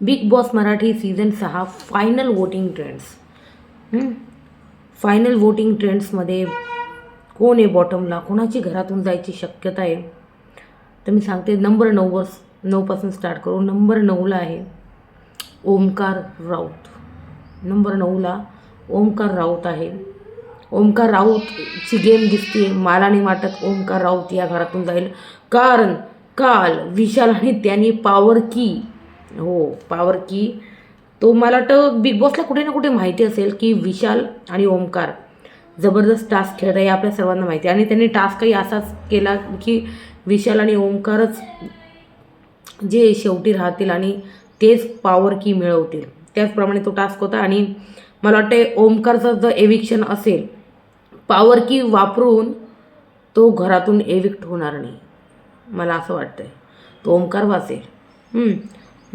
Big Boss Marathi season सहा final voting trends final voting ट्रेंड्समध्ये कोण आहे बॉटमला कोणाची घरातून जायची शक्यता आहे? तर मी सांगते नंबर नऊवर नऊपासून स्टार्ट करू. नंबर नऊला आहे ओमकार राऊत. नंबर नऊला ओमकार राऊत आहे. ओमकार राऊतची गेम दिसते मला नाही वाटत ओमकार राऊत या घरातून जाईल. कारण काल विशाल आणि त्यांनी पावर की हो पावर की तो मला वाटतं बिग बॉसला कुठे ना कुठे माहिती असेल की विशाल आणि ओमकार जबरदस्त टास्क खेळत आहे हे आपल्या सर्वांना माहिती आहे. आणि त्यांनी टास्कही असाच केला की विशाल आणि ओमकारच जे शेवटी राहतील आणि तेच पावर की मिळवतील. त्याचप्रमाणे तो टास्क होता आणि मला वाटते ओमकारचं जर एविक्शन असेल पावर की वापरून तो घरातून एविक्ट होणार नाही. मला असं वाटतं आहे तो ओमकार वाचेल.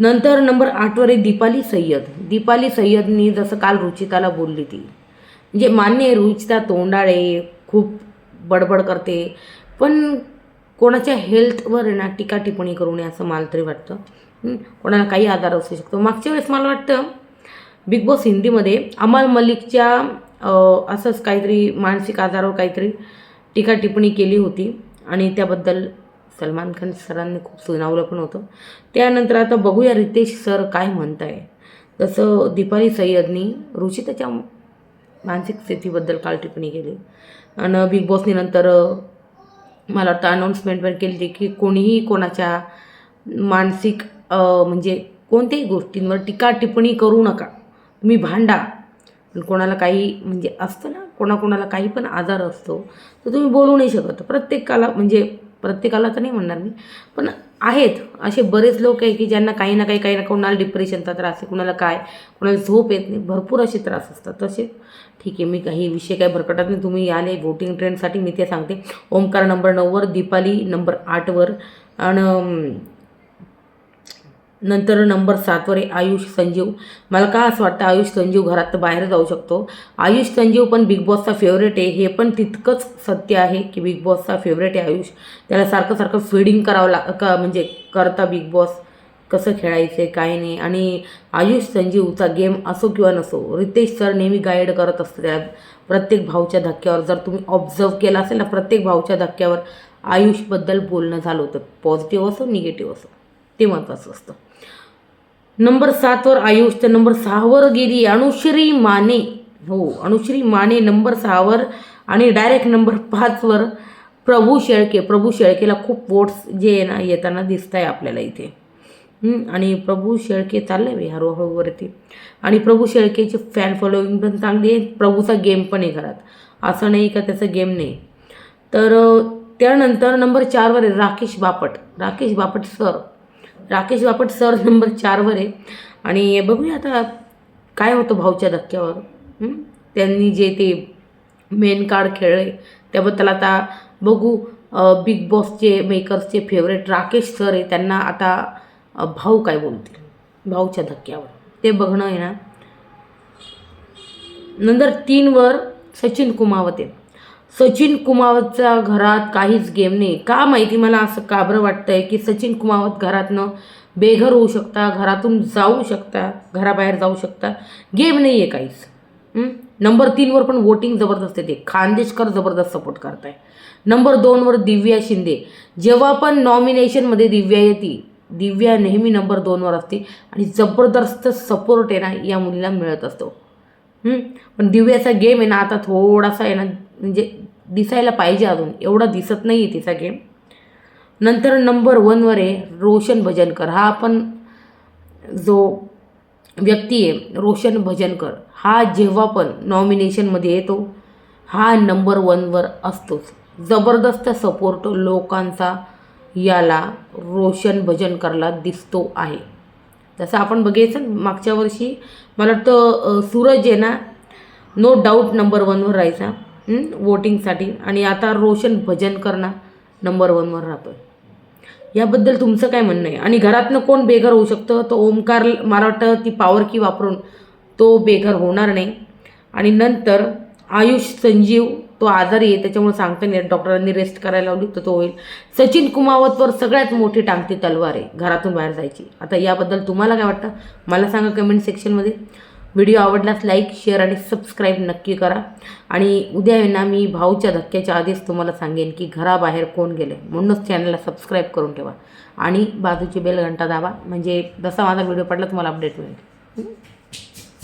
नंतर नंबर आठवर आहे दीपाली सय्यद. दीपाली सय्यदनी जसं काल रुचिताला बोलली ती. म्हणजे मान्य आहे रुचिता तोंडाळे खूप बडबड करते. पण कोणाच्या हेल्थवर ना टीका टिप्पणी करू नये असं मला तरी वाटतं. कोणाला काही आधार असू शकतो. मागच्या वेळेस मला वाटतं बिग बॉस हिंदीमध्ये अमल मलिकच्या असंच काहीतरी मानसिक आजारावर काहीतरी टीका टिप्पणी केली होती. आणि त्याबद्दल सलमान खान सरांनी खूप सुनावलं पण होतं. त्यानंतर आता बघूया रितेश सर काय म्हणत आहे तसं दीपाली सय्यदनी रुचिताच्या मानसिक स्थितीबद्दल काल टिप्पणी केली. आणि बिग बॉसनी नंतर मला वाटतं अनाऊन्समेंट पण केली की कोणीही कोणाच्या मानसिक म्हणजे कोणत्याही गोष्टींवर टीका टिप्पणी करू नका. तुम्ही भांडा. पण कोणाला काही म्हणजे असतं ना कोणाकोणाला काही पण आजार असतो तर तुम्ही बोलू नाही शकत. प्रत्येकाला म्हणजे प्रत्येकाला तर नाही म्हणणार मी. पण आहेत असे बरेच लोक आहे की ज्यांना काही ना काही काही ना कोणाला डिप्रेशनचा त्रास आहे कुणाला काय कुणाला झोप येत नाही. भरपूर असे त्रास असतात. तसे ठीक आहे मी काही विषय काय भरकटत नाही. तुम्ही आले वोटिंग ट्रेंडसाठी मी ते सांगते. ओमकार नंबर नऊवर दीपाली नंबर आठवर. आणि नंतर नंबर सातवर आहे आयुष संजीव. मला का असं वाटतं आयुष संजीव घरात बाहेर जाऊ शकतो? आयुष संजीव पण बिग बॉसचा फेवरेट आहे. हे पण तितकंच सत्य आहे की बिग बॉसचा फेवरेट आहे आयुष. त्याला सारखं सारखं फिडिंग करावं ला का म्हणजे करता बिग बॉस कसं खेळायचं आहे काय नाही. आणि आयुष संजीवचा गेम असो किंवा नसो रितेश सर नेहमी गाईड करत असतं त्या प्रत्येक भाऊच्या धक्क्यावर जर तुम्ही ऑब्झर्व केला असेल ना प्रत्येक भाऊच्या धक्क्यावर आयुषबद्दल बोलणं झालं होतं. पॉझिटिव्ह असो निगेटिव्ह असो. ते महत्त्वाचं असतं. नंबर सातवर आयुष तर नंबर सहावर गेली अनुश्री माने. हो अनुश्री माने नंबर सहावर आणि डायरेक्ट नंबर पाचवर प्रभू शेळके. प्रभू शेळकेला खूप वोट्स जे आहे ना येताना दिसत आहे आपल्याला इथे. आणि प्रभू शेळके चाललं आहे हळूहळू वरती. आणि प्रभू शेळकेची फॅन फॉलोईंग पण चांगली आहे. प्रभूचा गेम पण आहे घरात. असं नाही का त्याचा गेम नाही. तर त्यानंतर नंबर चारवर आहे Rakesh Bapat. Rakesh Bapat sir Rakesh Bapat sir number चारवर आहे. आणि बघूया आता काय होतं भाऊच्या धक्क्यावर. त्यांनी जे ते मेन कार्ड खेळले त्याबद्दल आता बघू बिग बॉसचे मेकर्सचे फेवरेट राकेश सर आहे. त्यांना आता भाऊ काय बोलतील? भाऊच्या धक्क्यावर. ते बघणं आहे ना. नंतर तीनवर सचिन कुमावत आहे. सचिन कुमावतच्या घरात काहीच गेम नाही. का माहिती? मला असं का बरं वाटतंय की सचिन कुमावत घरातनं बेघर होऊ शकता घरातून जाऊ शकता घराबाहेर जाऊ शकता. गेम नाही आहे काहीच नंबर तीनवर पण वोटिंग जबरदस्त येते खानदेशकर जबरदस्त सपोर्ट करताय. नंबर दोनवर दिव्या शिंदे. जेव्हा पण नॉमिनेशनमध्ये दिव्या येते दिव्या नेहमी नंबर दोनवर असते आणि जबरदस्त सपोर्ट आहे ना या मुलीला मिळत असतो. पण दिव्याचा गेम आहे ना आता थोडासा आहे ना म्हणजे दिसायला पाहिजे अजून. एवढा दिसत नाही आहे तिचा गेम नंतर नंबर वनवर आहे रोशन भजनकर. हा पण जो व्यक्ती आहे रोशन भजनकर हा जेव्हा पण नॉमिनेशनमध्ये येतो हा नंबर वनवर असतोच. जबरदस्त सपोर्ट लोकांचा याला रोशन भजनकरला दिसतो आहे. तसं आपण बघायचं मागच्या वर्षी मला वाटतं सूरज आहे ना नो डाऊट नंबर वनवर राहायचा. वोटिंगसाठी. आणि आता रोशन भजन करणार नंबर वनवर राहतो आहे याबद्दल तुमचं काय म्हणणं आहे? आणि घरातनं कोण बेघर होऊ शकतं? तो ओमकार मला वाटतं ती पावर की वापरून तो बेघर होणार नाही. आणि नंतर आयुष संजीव तो आजारी आहे त्याच्यामुळे सांगता नाही डॉक्टरांनी रेस्ट करायला लावली तर तो होईल. सचिन कुमावतवर सगळ्यात मोठी टांगती तलवार आहे घरातून बाहेर जायची. आता याबद्दल तुम्हाला काय वाटतं? मला सांगा कमेंट सेक्शनमध्ये व्हिडिओ आवडल्यास लाईक शेअर आणि सबस्क्राईब नक्की करा. आणि उद्या आहे ना मी भाऊच्या धक्क्याच्या आधीच तुम्हाला सांगेन की घराबाहेर कोण गेले म्हणूनच चॅनलला सबस्क्राईब करून ठेवा. आणि बाजूची बेल घंटा दाबा. म्हणजे जसा माझा व्हिडिओ पडला तुम्हाला अपडेट मिळेल